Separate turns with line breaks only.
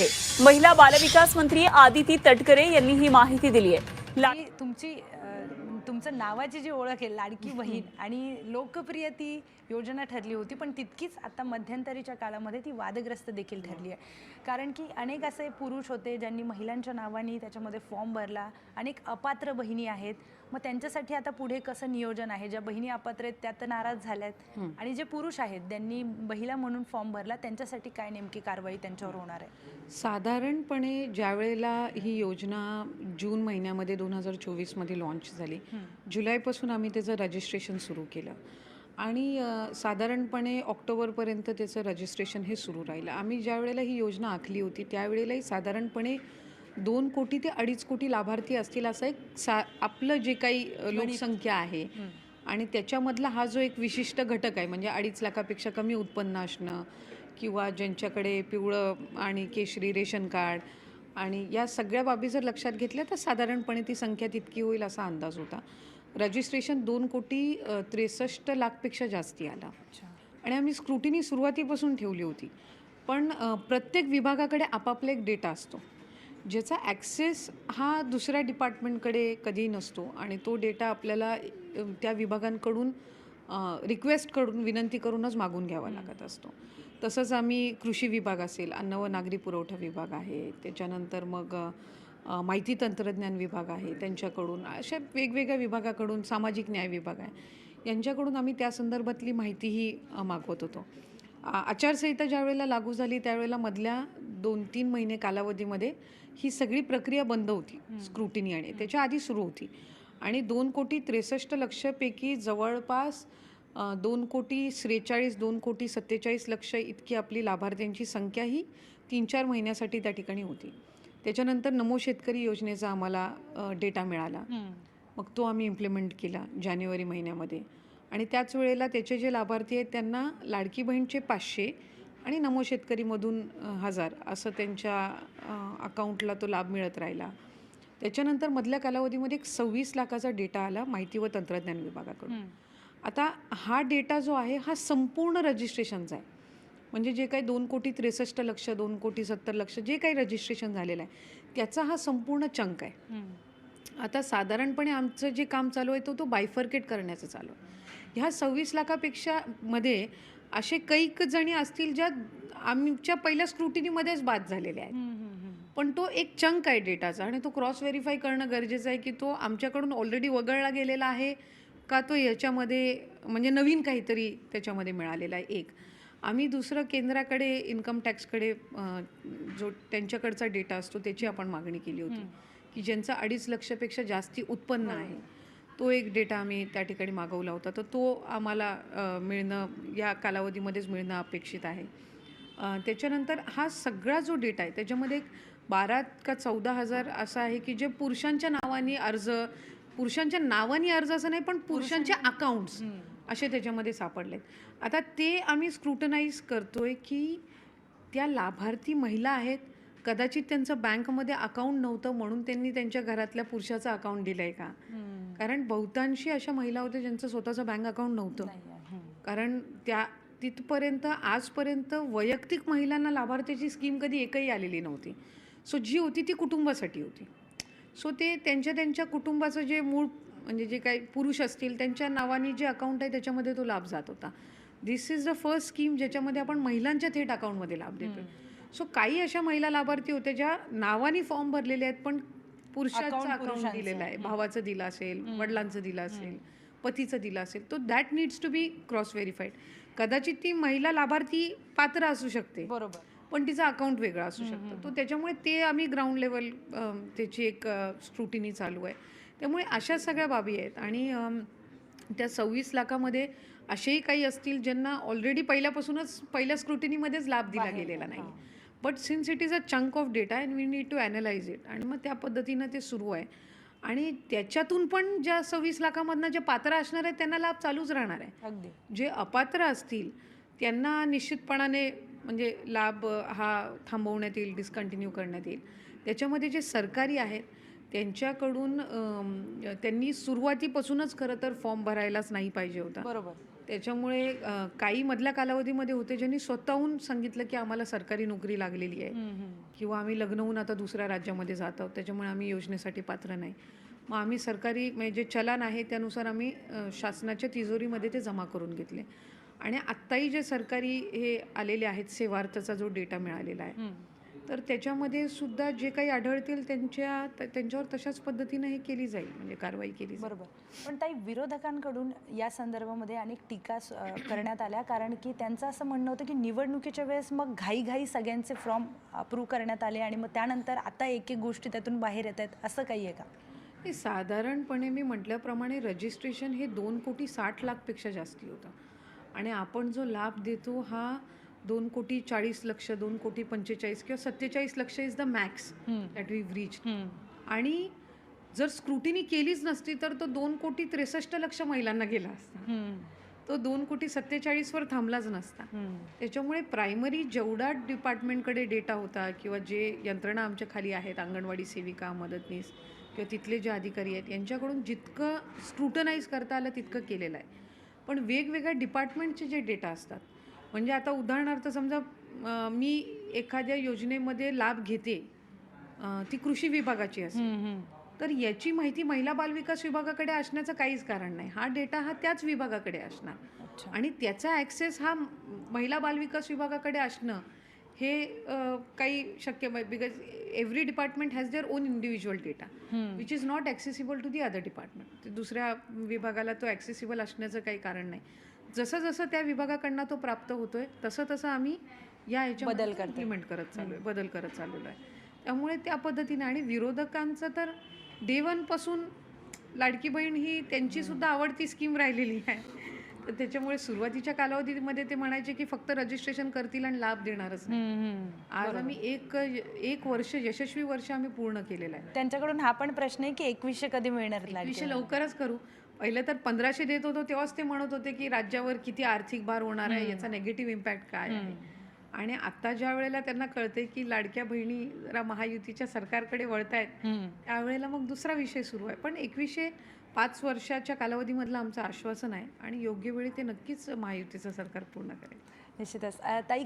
आहे. महिला बालविकास मंत्री आदिती तटकरे यांनी ही माहिती दिली आहे.
तुमची तुमचं नावाची जी ओळख आहे लाडकी बहीण आणि लोकप्रिय ती योजना ठरली होती पण तितकीच आता मध्यंतरीच्या काळामध्ये ती वादग्रस्त देखील ठरली आहे. कारण की अनेक असे पुरुष होते ज्यांनी महिलांच्या नावाने त्याच्यामध्ये फॉर्म भरला. अनेक अपात्र बहिणी आहेत. मग त्यांच्यासाठी आता पुढे कसं नियोजन आहे? ज्या बहिणी अपात्र आहेत त्या तर नाराज झाल्यात. आणि जे पुरुष आहेत ज्यांनी महिला म्हणून फॉर्म भरला त्यांच्यासाठी काय नेमकी कारवाई त्यांच्यावर होणार आहे?
साधारणपणे ज्या वेळेला ही योजना जून महिन्यामध्ये दोन हजार चोवीसमध्ये लॉन्च झाली जुलैपासून आम्ही त्याचं रजिस्ट्रेशन सुरू केलं. आणि साधारणपणे ऑक्टोबरपर्यंत त्याचं रजिस्ट्रेशन हे सुरू राहिलं. आम्ही ज्या वेळेला ही योजना आखली होती त्यावेळेलाही साधारणपणे दोन कोटी ते अडीच कोटी लाभार्थी असतील असं एक सा आपलं जे काही लोकसंख्या आहे. आणि त्याच्यामधला हा जो एक विशिष्ट घटक आहे म्हणजे अडीच लाखापेक्षा कमी उत्पन्न असणं किंवा ज्यांच्याकडे पिवळं आणि केशरी रेशन कार्ड आणि या सगळ्या बाबी जर लक्षात घेतल्या तर साधारणपणे ती संख्या तितकी होईल असा अंदाज होता. रजिस्ट्रेशन दोन कोटी त्रेसष्ट लाखपेक्षा जास्ती आला. आणि आम्ही स्क्रुटिनी सुरुवातीपासून ठेवली होती. पण प्रत्येक विभागाकडे आपापला एक डेटा असतो. ज्याचा ॲक्सेस हा दुसऱ्या डिपार्टमेंटकडे कधीही नसतो. आणि तो डेटा आपल्याला त्या विभागांकडून रिक्वेस्ट करून विनंती करूनच मागून घ्यावा लागत असतो. तसंच आम्ही कृषी विभाग असेल अन्न व नागरी पुरवठा विभाग आहे त्याच्यानंतर मग माहिती तंत्रज्ञान विभाग आहे त्यांच्याकडून अशा वेगवेगळ्या विभागाकडून सामाजिक न्याय विभाग आहे यांच्याकडून आम्ही त्या संदर्भातली माहितीही मागवत होतो. आचारसंहिता ज्या वेळेला लागू झाली त्यावेळेला मधल्या दोन तीन महिने कालावधीमध्ये ही सगळी प्रक्रिया बंद होती स्क्रुटिनी आणि त्याच्या आधी सुरू होती. आणि दोन कोटी त्रेसष्ट लक्षपैकी जवळपास दोन कोटी त्रेचाळीस दोन कोटी सत्तेचाळीस लक्ष इतकी आपली लाभार्थ्यांची संख्या ही तीन चार महिन्यासाठी त्या ठिकाणी होती. त्याच्यानंतर नमो शेतकरी योजनेचा आम्हाला डेटा मिळाला. मग तो आम्ही इम्प्लिमेंट केला जानेवारी महिन्यामध्ये. आणि त्याच वेळेला त्याचे जे लाभार्थी आहेत त्यांना लाडकी बहीणचे पाचशे आणि नमो शेतकरीमधून हजार असं त्यांच्या अकाउंटला तो लाभ मिळत राहिला. त्याच्यानंतर मधल्या कालावधीमध्ये एक सव्वीस लाखाचा डेटा आला माहिती व तंत्रज्ञान विभागाकडून. आता हा डेटा जो आहे हा संपूर्ण रजिस्ट्रेशनचा आहे. म्हणजे जे काही दोन कोटी त्रेसष्ट लक्ष दोन कोटी सत्तर लक्ष जे काही रजिस्ट्रेशन झालेलं आहे त्याचा हा संपूर्ण चंक आहे. आता साधारणपणे आमचं जे काम चालू आहे तो तो बायफर्केट करण्याचं चालू आहे. ह्या सव्वीस लाखापेक्षा मध्ये असे कैक जणी असतील ज्या आमच्या पहिल्या स्क्रुटिनीमध्येच बाद झालेल्या आहेत. पण तो एक चंक आहे डेटाचा आणि तो क्रॉस व्हेरीफाय करणं गरजेचं आहे की तो आमच्याकडून ऑलरेडी वगळला गेलेला आहे का तो याच्यामध्ये म्हणजे नवीन काहीतरी त्याच्यामध्ये मिळालेला आहे. एक. आम्ही दुसरं केंद्राकडे इन्कम टॅक्सकडे जो त्यांच्याकडचा डेटा असतो त्याची आपण मागणी केली होती. की ज्यांचं अडीच लक्षपेक्षा जास्ती उत्पन्न आहे तो एक डेटा आम्ही त्या ठिकाणी मागवला होता. तर तो आम्हाला मिळणं या कालावधीमध्येच मिळणं अपेक्षित आहे. त्याच्यानंतर हा सगळा जो डेटा आहे त्याच्यामध्ये एक बारा का चौदा हजार असा आहे की जे पुरुषांच्या नावाने अर्ज पुरुषांच्या नावाने अर्ज असं नाही पण पुरुषांचे अकाउंट्स असे त्याच्यामध्ये सापडलेत. आता ते आम्ही स्क्रुटनाईज करतोय की त्या लाभार्थी महिला आहेत कदाचित त्यांचं बँकमध्ये अकाउंट नव्हतं म्हणून त्यांनी त्यांच्या घरातल्या पुरुषाचं अकाउंट दिलं आहे का कारण बहुतांशी अशा महिला होत्या ज्यांचं स्वतःचं बँक अकाउंट नव्हतं. कारण त्या तिथपर्यंत आजपर्यंत वैयक्तिक महिलांना लाभार्थीची स्कीम कधी एकही आलेली नव्हती. सो जी होती ती कुटुंबासाठी होती. सो ते त्यांच्या त्यांच्या कुटुंबाचं जे मूळ म्हणजे जे काही पुरुष असतील त्यांच्या नावाने जे अकाउंट आहे त्याच्यामध्ये तो लाभ जात होता. This is the first scheme ज्याच्यामध्ये आपण महिलांच्या थेट अकाउंटमध्ये लाभ देतोय. सो काही अशा महिला लाभार्थी होत्या ज्या नावाने फॉर्म भरलेले आहेत पण पुरुषाचं अकाउंट. दिलेलं आहे. भावाचं दिलं असेल वडिलांचं दिलं असेल पतीचं दिलं असेल. तो that needs to be cross verified कदाचित ती महिला लाभार्थी पात्र असू शकते.
बरोबर.
पण तिचं अकाउंट वेगळं असू शकतं. तो त्याच्यामुळे ते आम्ही ग्राउंड लेवल त्याची एक स्क्रुटिनी चालू आहे. त्यामुळे अशा सगळ्या बाबी आहेत. आणि त्या सव्वीस लाखामध्ये असेही काही असतील ज्यांना ऑलरेडी पहिल्यापासूनच पहिल्या स्क्रुटिनीमध्येच लाभ दिला गेलेला नाही but since it is a chunk of data and we need to analyse it आणि मग त्या पद्धतीनं ते सुरू आहे. आणि त्याच्यातून पण ज्या सव्वीस लाखामधनं जे पात्र असणार आहेत त्यांना लाभ चालूच राहणार आहे.
अगदी.
जे अपात्र असतील त्यांना निश्चितपणाने म्हणजे लाभ हा थांबवण्यात येईल डिस्कंटिन्यू करण्यात येईल. त्याच्यामध्ये जे सरकारी आहेत त्यांच्याकडून त्यांनी सुरुवातीपासूनच खरं तर फॉर्म भरायलाच नाही पाहिजे होता.
बरोबर.
त्याच्यामुळे काही मधल्या कालावधीमध्ये होते ज्यांनी स्वतःहून सांगितलं की आम्हाला सरकारी नोकरी लागलेली आहे. किंवा आम्ही लग्न होऊन आता दुसऱ्या राज्यामध्ये जात आहोत त्याच्यामुळे आम्ही योजनेसाठी पात्र नाही. मग आम्ही सरकारी म्हणजे जे चलन आहे त्यानुसार आम्ही शासनाच्या तिजोरीमध्ये ते जमा करून घेतले. आणि आत्ताही जे सरकारी हे आलेले आहेत सेवार्थचा जो डेटा मिळालेला आहे तर त्याच्यामध्ये सुद्धा जे काही आढळतील त्यांच्या त्यांच्यावर तशाच पद्धतीनं हे केली जाईल म्हणजे कारवाई केली
बरोबर. पण ताई विरोधकांकडून या संदर्भामध्ये अनेक टीका करण्यात आल्या. कारण की त्यांचं असं म्हणणं होतं की निवडणुकीच्या वेळेस मग घाईघाई सगळ्यांचे फॉर्म अप्रूव्ह करण्यात आले आणि मग त्यानंतर आता एक एक गोष्टी त्यातून बाहेर येत आहेत असं काही आहे का?
हे साधारणपणे मी म्हटल्याप्रमाणे रजिस्ट्रेशन हे दोन कोटी साठ लाखपेक्षा जास्ती होतं. आणि आपण जो लाभ देतो हा दोन कोटी चाळीस लक्ष दोन कोटी पंचेचाळीस किंवा सत्तेचाळीस लक्ष is the max that we reach आणि जर स्क्रुटिनी केलीच नसती तर तो दोन कोटी त्रेसष्ट लक्ष महिलांना गेला असता. तो दोन कोटी सत्तेचाळीसवर थांबलाच नसता. त्याच्यामुळे प्रायमरी जेवढा डिपार्टमेंटकडे डेटा होता किंवा जे यंत्रणा आमच्या खाली आहेत अंगणवाडी सेविका मदतनीस किंवा तिथले जे अधिकारी आहेत यांच्याकडून जितकं स्क्रुटनाईज करता आलं तितकं केलेलं आहे. पण वेगवेगळ्या डिपार्टमेंटचे जे डेटा असतात म्हणजे आता उदाहरणार्थ समजा मी एखाद्या योजनेमध्ये लाभ घेते ती कृषी विभागाची असेल. तर याची माहिती महिला बालविकास विभागाकडे असण्याचं काहीच कारण नाही. हा डेटा हा त्याच विभागाकडे असणार. आणि त्याचा ॲक्सेस हा महिला बालविकास विभागाकडे असणं हे काही शक्य because every department has their own individual data which is not accessible to the other department दुसऱ्या विभागाला तो ॲक्सेसिबल असण्याचं काही कारण नाही. जसं जसं त्या विभागाकडनं तो प्राप्त होतोय तसं तसं आम्ही या ह्याच्या
बदल करतोय.
इम्प्लिमेंट करत चालू आहे बदल करत चाललेलो आहे. त्यामुळे त्या पद्धतीने आणि विरोधकांचं तर देवांपासून लाडकी बहीण ही त्यांची सुद्धा आवडती स्कीम राहिलेली आहे. तर त्याच्यामुळे सुरुवातीच्या कालावधीमध्ये ते म्हणायचे की फक्त रजिस्ट्रेशन करतील आणि लाभ देणारच नाही. आज आम्ही एक एक वर्ष यशस्वी वर्ष आम्ही पूर्ण केलेलं आहे.
त्यांच्याकडून हा पण प्रश्न आहे की एकवीसशे कधी मिळणार लाडकी
विषय लवकरच करू. पहिलं तर पंधराशे देत होतो तेव्हाच ते म्हणत होते की राज्यावर किती आर्थिक भार होणार आहे याचा नेगेटिव्ह इम्पॅक्ट काय आहे? आणि आता ज्या वेळेला त्यांना कळते की लाडक्या बहिणी जरा महायुतीच्या सरकारकडे वळतायत त्यावेळेला मग दुसरा विषय सुरू आहे. पण एकवीसशे पाच वर्षाच्या कालावधीमधलं आमचं आश्वासन आहे आणि योग्य वेळी ते नक्कीच महायुतीचं सरकार पूर्ण करेल.
निश्चितच. ताई